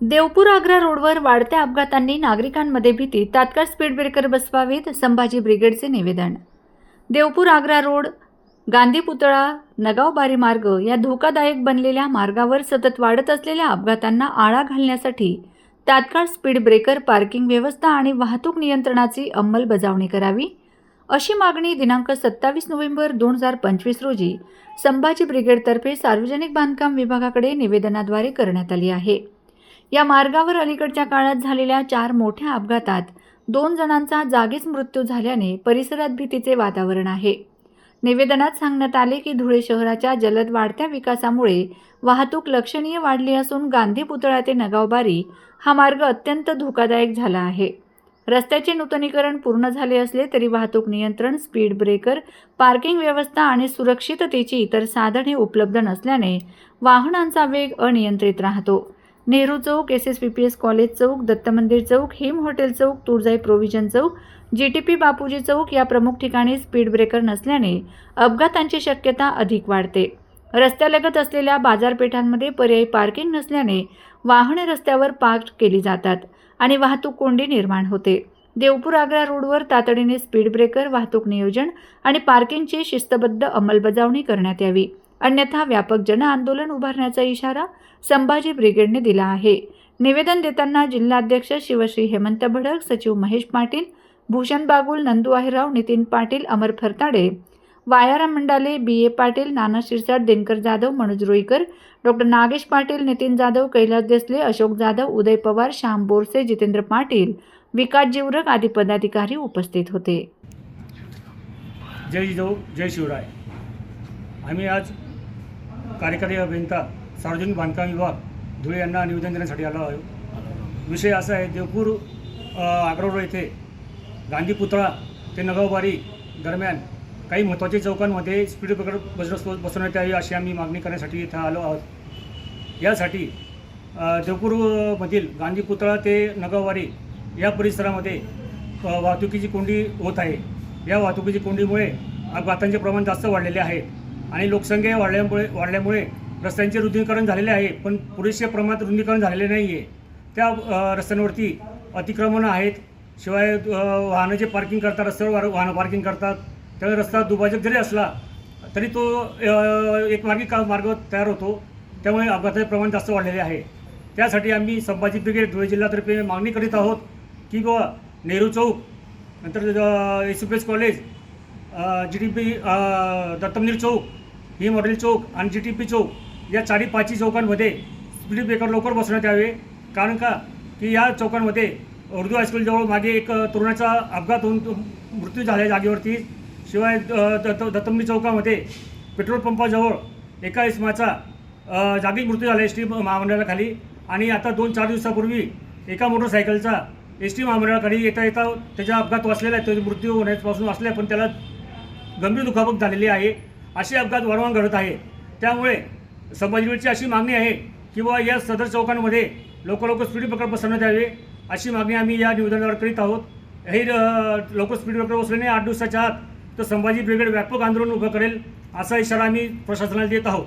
देवपूर आग्रा रोडवर वाढत्या अपघातांनी नागरिकांमध्ये भीती. तात्काळ स्पीड ब्रेकर बसवावेत संभाजी ब्रिगेडचे निवेदन. देवपूर आग्रा रोड गांधी पुतळा नगावबारी मार्ग या धोकादायक बनलेल्या मार्गावर सतत वाढत असलेल्या अपघातांना आळा घालण्यासाठी तात्काळ स्पीड ब्रेकर पार्किंग व्यवस्था आणि वाहतूक नियंत्रणाची अंमलबजावणी करावी. अशी मागणी दिनांक सत्तावीस नोव्हेंबर दोन हजार पंचवीस रोजी संभाजी ब्रिगेडतर्फे सार्वजनिक बांधकाम विभागाकडे निवेदनाद्वारे करण्यात आली आहे. या मार्गावर अलीकडच्या काळात झालेल्या चार मोठ्या अपघातात दोन जणांचा जागीच मृत्यू झाल्याने परिसरात भीतीचे वातावरण आहे. निवेदनात सांगण्यात आले की धुळे शहराच्या जलद वाढत्या विकासामुळे वाहतूक लक्षणीय वाढली असून गांधी पुतळा ते नगावबारी हा मार्ग अत्यंत धोकादायक झाला आहे. रस्त्याचे नूतनीकरण पूर्ण झाले असले तरी वाहतूक नियंत्रण स्पीड ब्रेकर पार्किंग व्यवस्था आणि सुरक्षिततेची इतर साधने उपलब्ध नसल्याने वाहनांचा वेग अनियंत्रित राहतो. नेहरू चौक S S P P S college चौक दत्त मंदिर चौक हिम हॉटेल चौक तुळजाई प्रोव्हिजन चौक जी टी पी बापूजी चौक या प्रमुख ठिकाणी स्पीड ब्रेकर नसल्याने अपघातांची शक्यता अधिक वाढते. रस्त्यालगत असलेल्या बाजारपेठांमध्ये पर्यायी पार्किंग नसल्याने वाहने रस्त्यावर पार्क केली जातात आणि वाहतूक कोंडी निर्माण होते. देवपूर आग्रा रोडवर तातडीने स्पीड ब्रेकर वाहतूक नियोजन आणि पार्किंगची शिस्तबद्ध अंमलबजावणी करण्यात यावी. अन्यथा व्यापक जन आंदोलन उभारण्याचा इशारा संभाजी ब्रिगेडने दिला आहे. निवेदन देताना जिल्हाध्यक्ष शिवश्री हेमंत भडक सचिव Mahesh Patil Bhushan Bagul Nandu Aherao Nitin Patil Amar Phartade Vayaram Mandale B A Patil Nana Shirsat Dinkar Jadhav Manoj Ruikar doctor Nagesh Patil Nitin Jadhav Kailas Desale Ashok Jadhav Uday Pawar Shyam Borse Jitendra Patil Vikas Jivrak आदी पदाधिकारी उपस्थित होते. जय जिजाऊ जय शिवराय. आम्ही आज कार्यकारी अभियंता सार्वजनिक बांधकाम विभाग धुळे यांना निवेदन देण्यासाठी आलो आहे विषय असा आहे देवपूर आग्रोड येथे गांधी पुतळा ते नगावबारी दरम्यान काही महत्त्वाच्या चौकांमध्ये स्पीड ब्रेकर बस बसवण्यात यावी अशी आम्ही मागणी करण्यासाठी इथं आलो आहोत. यासाठी देवपूरमधील गांधी पुतळा ते नगाववारी या परिसरामध्ये वाहतुकीची कोंडी होत आहे. या वाहतुकीची कोंडीमुळे अपघातांचे प्रमाण जास्त वाढलेले आहे. आणि लोकसंख्या वाढल्यामुळे वाढल्यामुळे रस्त्यांचे रुंदीकरण झालेले आहे पण पुरेशा प्रमाणात रुंदीकरण झालेले नाही आहे त्या रस्त्यांवरती अतिक्रमणं आहेत. शिवाय वाहनं जे पार्किंग करतात रस्त्यावर वाहनं पार्किंग करतात. त्यामुळे रस्ता दुभाजक जरी असला तरी तो एक मार्गी का मार्ग तयार होतो. त्यामुळे अपघाताचे प्रमाण जास्त वाढलेले आहे. त्यासाठी आम्ही संभाजी ब्रिगेड धुळे जिल्ह्यातर्फे मागणी करीत आहोत की बाबा नेहरू चौक नंतर S P S college G T P दत्तमनीर चौक ही मॉडेल चौक आणि जी टी पी चौक या चारी पाचही चौकांमध्ये स्पीड ब्रेकर लवकर बसवण्यात यावे. कारण का? की या चौकांमध्ये उर्दू हायस्कूलजवळ मागे एक तरुणाचा अपघात होऊन मृत्यू झाला जागेवरती. शिवाय अ, दत्त दत्तमंदिर चौकामध्ये पेट्रोल पंपाजवळ एका इसमाचा जागीच मृत्यू झाला एस टी महामंडळाखाली. आणि आता दोन चार दिवसापूर्वी एका मोटरसायकलचा एस टी महामंडळाखाली येता येता त्याचा अपघात वाचलेला आहे. त्याचा मृत्यू होण्यापासून वाचला आहे पण त्याला गंभीर दुखापत झालेली आहे. असे अपघात वारंवार घडत आहे. त्यामुळे संभाजीनगरची अशी मागणी आहे की बुवा या सदर चौकांमध्ये लवकर लवकर स्पीड ब्रेकर बसवण्यात यावे अशी मागणी आम्ही या निवेदनावर करीत आहोत. हे लवकर स्पीड ब्रेकर बसल्याने आठ दिवसाच्या आत तर संभाजी ब्रिगेड व्यापक आंदोलन उभं करेल असा इशारा आम्ही प्रशासनाला देत आहोत.